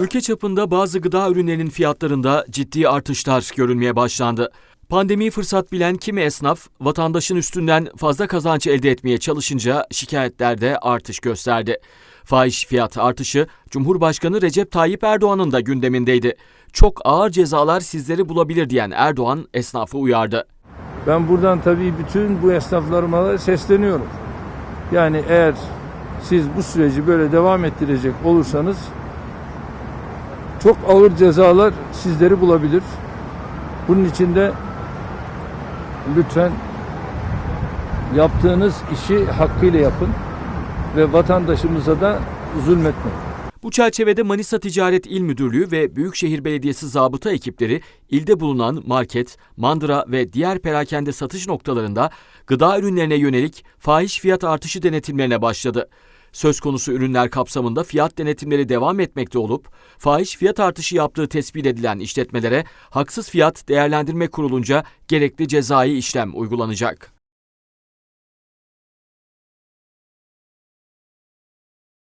Ülke çapında bazı gıda ürünlerinin fiyatlarında ciddi artışlar görülmeye başlandı. Pandemiyi fırsat bilen kimi esnaf vatandaşın üstünden fazla kazanç elde etmeye çalışınca şikayetlerde artış gösterdi. Fahiş fiyat artışı Cumhurbaşkanı Recep Tayyip Erdoğan'ın da gündemindeydi. Çok ağır cezalar sizleri bulabilir diyen Erdoğan esnafı uyardı. Ben buradan tabii bütün bu esnaflarıma sesleniyorum. Yani eğer siz bu süreci böyle devam ettirecek olursanız çok ağır cezalar sizleri bulabilir. Bunun için de lütfen yaptığınız işi hakkıyla yapın ve vatandaşımıza da zulmetmeyin. Bu çerçevede Manisa Ticaret İl Müdürlüğü ve Büyükşehir Belediyesi zabıta ekipleri ilde bulunan market, mandıra ve diğer perakende satış noktalarında gıda ürünlerine yönelik fahiş fiyat artışı denetimlerine başladı. Söz konusu ürünler kapsamında fiyat denetimleri devam etmekte olup, fahiş fiyat artışı yaptığı tespit edilen işletmelere haksız fiyat değerlendirme kurulunca gerekli cezai işlem uygulanacak.